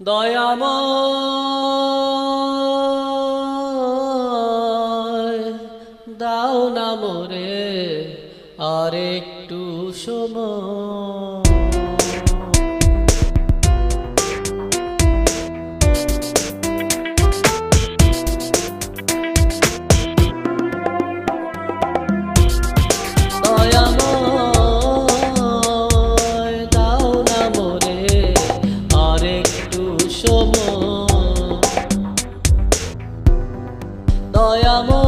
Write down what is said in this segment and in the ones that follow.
দয়াম দাও না মোরে আর একটু সময়। দয়াময়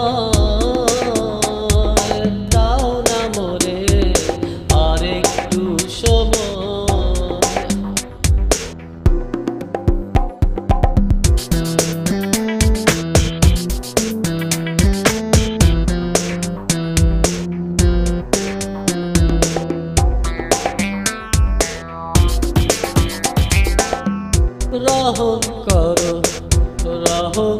রহম করো রহম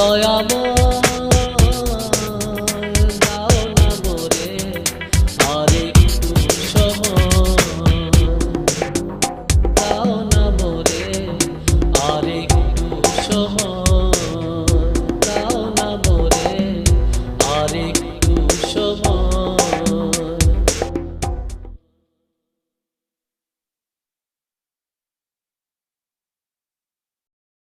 দয়াময়